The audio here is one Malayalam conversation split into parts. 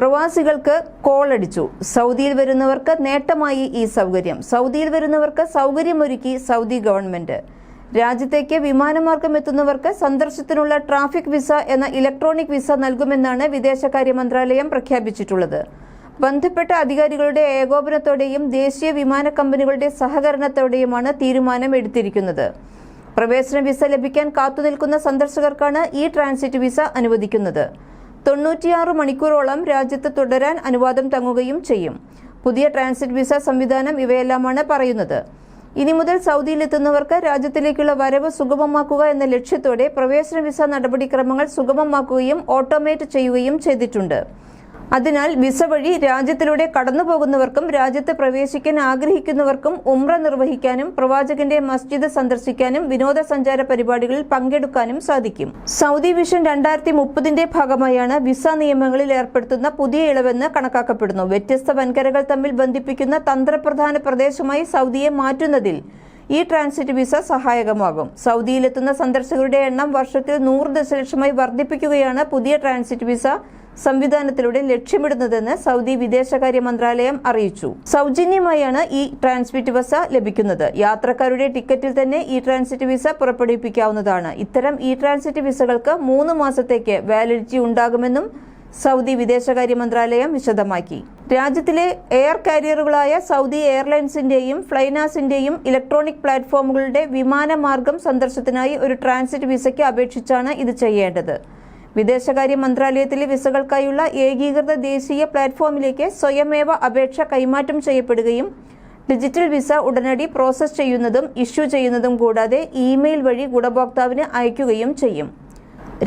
പ്രവാസികൾക്ക് കോളടിച്ചു. സൗദിയിൽ വരുന്നവർക്ക് നേട്ടമായി ഈ സൗകര്യം. സൗദിയിൽ വരുന്നവർക്ക് സൗകര്യമൊരുക്കി സൗദി ഗവൺമെന്റ്. രാജ്യത്തേക്ക് വിമാനമാർഗം എത്തുന്നവർക്ക് സന്ദർശനത്തിനുള്ള ട്രാഫിക് വിസ എന്ന ഇലക്ട്രോണിക് വിസ നൽകുമെന്നാണ് വിദേശകാര്യ മന്ത്രാലയം പ്രഖ്യാപിച്ചിട്ടുള്ളത്. ബന്ധപ്പെട്ട അധികാരികളുടെ ഏകോപനത്തോടെയും ദേശീയ വിമാന കമ്പനികളുടെ സഹകരണത്തോടെയുമാണ് തീരുമാനം എടുത്തിരിക്കുന്നത്. പ്രവേശന വിസ ലഭിക്കാൻ കാത്തുനിൽക്കുന്ന സന്ദർശകർക്കാണ് ഈ ട്രാൻസിറ്റ് വിസ അനുവദിക്കുന്നത്. തൊണ്ണൂറ്റിയാറ് മണിക്കൂറോളം രാജ്യത്ത് തുടരാൻ അനുവാദം തങ്ങുകയും ചെയ്യും. പുതിയ ട്രാൻസിറ്റ് വിസ സംവിധാനം ഇവയെല്ലാമാണ് പറയുന്നത്. ഇനി മുതൽ സൗദിയിലെത്തുന്നവർക്ക് രാജ്യത്തിലേക്കുള്ള വരവ് സുഗമമാക്കുക എന്ന ലക്ഷ്യത്തോടെ പ്രവേശന വിസ നടപടിക്രമങ്ങൾ സുഗമമാക്കുകയും ഓട്ടോമേറ്റ് ചെയ്യുകയും ചെയ്തിട്ടുണ്ട്. അതിനാൽ വിസ വഴി രാജ്യത്തിലൂടെ കടന്നുപോകുന്നവർക്കും രാജ്യത്ത് പ്രവേശിക്കാൻ ആഗ്രഹിക്കുന്നവർക്കും ഉംറ നിർവഹിക്കാനും പ്രവാചകന്റെ മസ്ജിദ് സന്ദർശിക്കാനും വിനോദസഞ്ചാര പരിപാടികളിൽ പങ്കെടുക്കാനും സാധിക്കും. സൗദി വിഷൻ രണ്ടായിരത്തി മുപ്പതിന്റെ ഭാഗമായാണ് വിസ നിയമങ്ങളിൽ ഏർപ്പെടുത്തുന്ന പുതിയ ഇളവെന്ന് കണക്കാക്കപ്പെടുന്നു. വ്യത്യസ്ത വൻകരകൾ തമ്മിൽ ബന്ധിപ്പിക്കുന്ന തന്ത്രപ്രധാന പ്രദേശമായി സൗദിയെ മാറ്റുന്നതിൽ ഈ ട്രാൻസിറ്റ് വിസ സഹായകമാകും. സൗദിയിലെത്തുന്ന സന്ദർശകരുടെ എണ്ണം വർഷത്തിൽ നൂറ് ദശലക്ഷമായി വർദ്ധിപ്പിക്കുകയാണ് പുതിയ ട്രാൻസിറ്റ് വിസ സംവിധാനത്തിലൂടെ ലക്ഷ്യമിടുന്നതെന്ന് സൗദി വിദേശകാര്യ മന്ത്രാലയം അറിയിച്ചു. സൗജന്യമായാണ് ഈ ട്രാൻസിറ്റ് വിസ ലഭിക്കുന്നത്. യാത്രക്കാരുടെ ടിക്കറ്റിൽ തന്നെ ഈ ട്രാൻസിറ്റ് വിസ പുറപ്പെടുവിപ്പിക്കാവുന്നതാണ് ഇത്തരം ഈ ട്രാൻസിറ്റ് വിസകൾക്ക് മൂന്ന് മാസത്തേക്ക് വാലിഡിറ്റി ഉണ്ടാകുമെന്നും സൗദി വിദേശകാര്യ മന്ത്രാലയം വിശദമാക്കി. രാജ്യത്തിലെ എയർ കാരിയറുകളായ സൗദി എയർലൈൻസിന്റെയും ഫ്ലൈനാസിന്റെയും ഇലക്ട്രോണിക് പ്ലാറ്റ്ഫോമുകളുടെ വിമാനമാർഗം സന്ദർശനത്തിനായി ഒരു ട്രാൻസിറ്റ് വിസയ്ക്ക് അപേക്ഷിച്ചാണ് ഇത് ചെയ്യേണ്ടത്. വിദേശകാര്യ മന്ത്രാലയത്തിലെ വിസകൾക്കായുള്ള ഏകീകൃത ദേശീയ പ്ലാറ്റ്ഫോമിലേക്ക് സ്വയമേവ അപേക്ഷ കൈമാറ്റം ചെയ്യപ്പെടുകയും ഡിജിറ്റൽ വിസ ഉടനടി പ്രോസസ് ചെയ്യുന്നതും ഇഷ്യൂ ചെയ്യുന്നതും കൂടാതെ ഇമെയിൽ വഴി ഗുണഭോക്താവിന് അയക്കുകയും ചെയ്യും.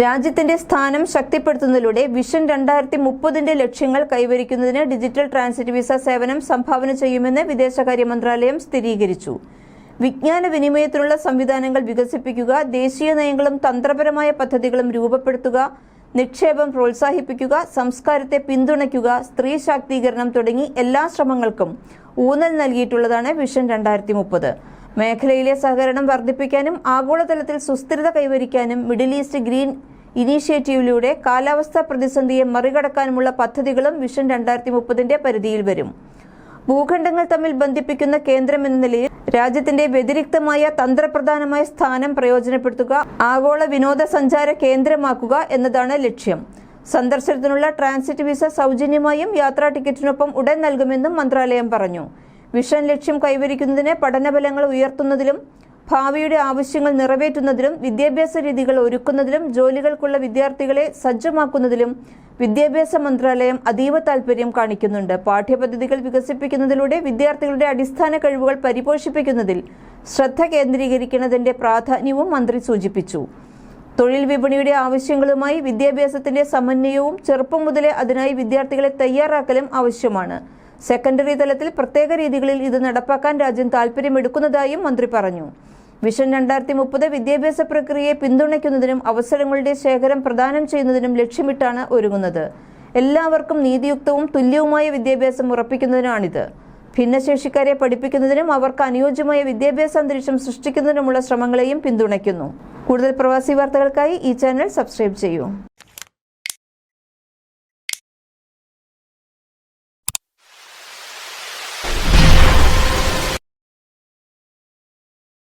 രാജ്യത്തിന്റെ സ്ഥാനം ശക്തിപ്പെടുത്തുന്നതിലൂടെ വിഷൻ രണ്ടായിരത്തി മുപ്പതിന്റെ ലക്ഷ്യങ്ങൾ കൈവരിക്കുന്നതിന് ഡിജിറ്റൽ ട്രാൻസിറ്റ് വിസ സേവനം സംഭാവന ചെയ്യുമെന്ന് വിദേശകാര്യ മന്ത്രാലയം സ്ഥിരീകരിച്ചു. വിജ്ഞാന വിനിമയത്തിനുള്ള സംവിധാനങ്ങൾ വികസിപ്പിക്കുക ദേശീയ നയങ്ങളും തന്ത്രപരമായ പദ്ധതികളും രൂപപ്പെടുത്തുക നിക്ഷേപം പ്രോത്സാഹിപ്പിക്കുക സംസ്കാരത്തെ പിന്തുണയ്ക്കുക സ്ത്രീ ശാക്തീകരണം തുടങ്ങി എല്ലാ ശ്രമങ്ങൾക്കും ഊന്നൽ നൽകിയിട്ടുള്ളതാണ് വിഷൻ രണ്ടായിരത്തി മുപ്പത് മേഖലയിലെ സഹകരണം വർദ്ധിപ്പിക്കാനും ആഗോളതലത്തിൽ സുസ്ഥിരത കൈവരിക്കാനും മിഡിൽ ഈസ്റ്റ് ഗ്രീൻ ഇനീഷ്യേറ്റീവിലൂടെ കാലാവസ്ഥാ പ്രതിസന്ധിയെ മറികടക്കാനുമുള്ള പദ്ധതികളും വിഷൻ രണ്ടായിരത്തി മുപ്പതിന്റെ പരിധിയിൽ വരും. ഭൂഖണ്ഡങ്ങൾ തമ്മിൽ ബന്ധിപ്പിക്കുന്ന കേന്ദ്രം എന്ന നിലയിൽ രാജ്യത്തിന്റെ വ്യതിരിക്തമായ തന്ത്രപ്രധാനമായ സ്ഥാനം പ്രയോജനപ്പെടുത്തുക ആഗോള വിനോദസഞ്ചാര കേന്ദ്രമാക്കുക എന്നതാണ് ലക്ഷ്യം. സന്ദർശനത്തിനുള്ള ട്രാൻസിറ്റ് വിസ സൗജന്യമായും യാത്രാ ടിക്കറ്റിനൊപ്പം ഉടൻ നൽകുമെന്നും മന്ത്രാലയം പറഞ്ഞു. വിഷൻ ലക്ഷ്യം കൈവരിക്കുന്നതിന് പഠനഫലങ്ങൾ ഉയർത്തുന്നതിലും ഭാവിയുടെ ആവശ്യങ്ങൾ നിറവേറ്റുന്നതിലും വിദ്യാഭ്യാസ രീതികൾ ഒരുക്കുന്നതിലും ജോലികൾക്കുള്ള വിദ്യാർത്ഥികളെ സജ്ജമാക്കുന്നതിലും വിദ്യാഭ്യാസ മന്ത്രാലയം അതീവ താൽപര്യം കാണിക്കുന്നുണ്ട്. പാഠ്യപദ്ധതികൾ വികസിപ്പിക്കുന്നതിലൂടെ വിദ്യാർത്ഥികളുടെ അടിസ്ഥാന കഴിവുകൾ പരിപോഷിപ്പിക്കുന്നതിൽ ശ്രദ്ധ കേന്ദ്രീകരിക്കുന്നതിന്റെ പ്രാധാന്യവും മന്ത്രി സൂചിപ്പിച്ചു. തൊഴിൽ വിപണിയുടെ ആവശ്യങ്ങളുമായി വിദ്യാഭ്യാസത്തിന്റെ സമന്വയവും ചെറുപ്പം മുതലേ അതിനായി വിദ്യാർത്ഥികളെ തയ്യാറാക്കലും ആവശ്യമാണ്. സെക്കൻഡറി തലത്തിൽ പ്രത്യേക രീതികളിൽ ഇത് നടപ്പാക്കാൻ രാജ്യം താൽപ്പര്യമെടുക്കുന്നതായും മന്ത്രി പറഞ്ഞു. വിഷൻ രണ്ടായിരത്തി മുപ്പത് വിദ്യാഭ്യാസ പ്രക്രിയയെ പിന്തുണയ്ക്കുന്നതിനും അവസരങ്ങളുടെ ശേഖരം പ്രദാനം ചെയ്യുന്നതിനും ലക്ഷ്യമിട്ടാണ് ഒരുങ്ങുന്നത്. എല്ലാവർക്കും നീതിയുക്തവും തുല്യവുമായ വിദ്യാഭ്യാസം ഉറപ്പിക്കുന്നതിനാണിത്. ഭിന്നശേഷിക്കാരെ പഠിപ്പിക്കുന്നതിനും അവർക്ക് അനുയോജ്യമായ വിദ്യാഭ്യാസ അന്തരീക്ഷം സൃഷ്ടിക്കുന്നതിനുമുള്ള ശ്രമങ്ങളെയും പിന്തുണയ്ക്കുന്നു. കൂടുതൽ പ്രവാസി വാർത്തകൾക്കായി ഈ ചാനൽ സബ്സ്ക്രൈബ് ചെയ്യൂ.